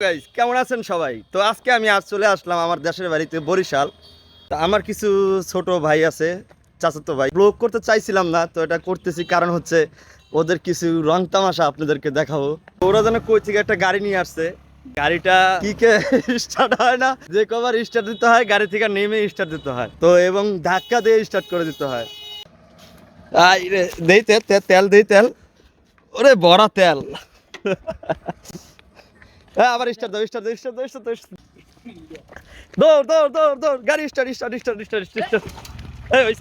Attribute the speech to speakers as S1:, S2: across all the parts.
S1: Guys কেমন আছেন সবাই? তো আজকে আমি আজ চলে আসলাম আমার দেশের বাড়িতে বরিশাল। তা আমার কিছু ছোট ভাই আছে চাচাতো ভাই। ব্লগ করতে চাইছিলাম না তো এটা করতেছি কারণ হচ্ছে ওদের কিছু রং তামাশা আপনাদেরকে দেখাবো। ওরা যেন কই থেকে একটা গাড়ি নিয়ে আসছে। গাড়িটা কি কে স্টার্ট হয় না যে কবার স্টার্ট দিতে হয় গাড়ি থেকে নেমে স্টার্ট দিতে হয়। তো এবং ধাক্কা দিয়ে স্টার্ট করে দিতে হয়। দেই তেল, তেল দেই তেল। ওরে বড় তেল। হ্যাঁ আবার স্টার্ট দাও স্টার্ট দাও স্টার্ট দাও স্টার্ট দাও দৌড় দৌড় দৌড় দৌড় গাড়ি ওই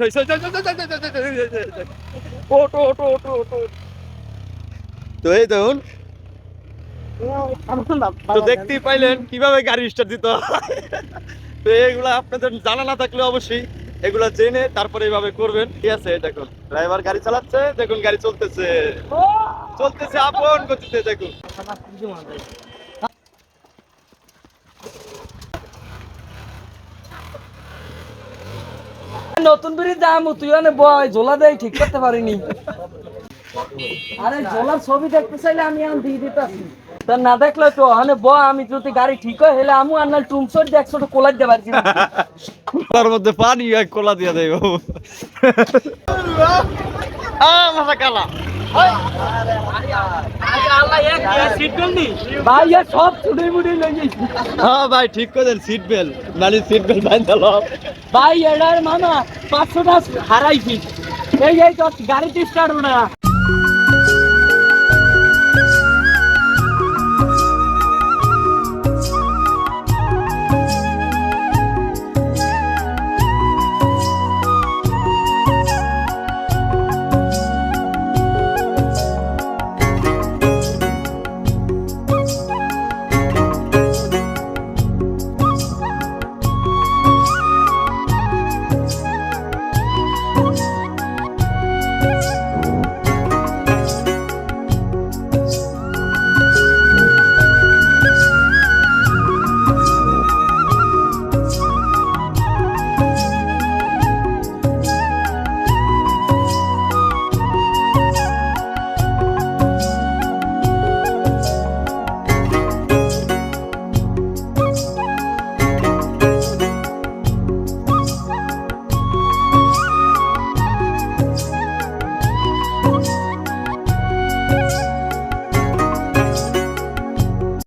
S1: ওটো ওটো ওটো ওটো তো এই দেখুন তো দেখতেই পাইলেন কীভাবে গাড়ি স্টার্ট দিতে হয় তো এগুলো আপনাদের জানা না থাকলে অবশ্যই এগুলো জেনে তারপরে এইভাবে করবেন ঠিক আছে দেখুন ড্রাইভার গাড়ি চালাচ্ছে দেখুন গাড়ি চলতেছে চলতেছে আপন গতিতে দেখুন
S2: নতুন ব্রিজ দাম তুই অনেক বয় জোলা দেয় ঠিক করতে পারিনি। আরে ঝোলার ছবি দেখতে চাইলে আমি এখন দিয়ে দিতেছি। তা না দেখলে তো মানে ব আমি যদি গাড়ি ঠিক হয় হেলে আমু আনাল টুমসর দিয়ে একশো কোলাই দিতে পারছি।
S1: তার মধ্যে পানি এক কোলা দিয়ে দেব আ মাথা কালা।
S2: ভাই সব ছুটি মুটি লেগে
S1: হ্যাঁ ভাই ঠিক করে দেন সিট বেল্ট নালি সিট বেল্ট বাঁধতে লও
S2: ভাই এটার মামা পাঁচশোটা হারাইছি। এই এই গাড়িতে স্টার্ট না।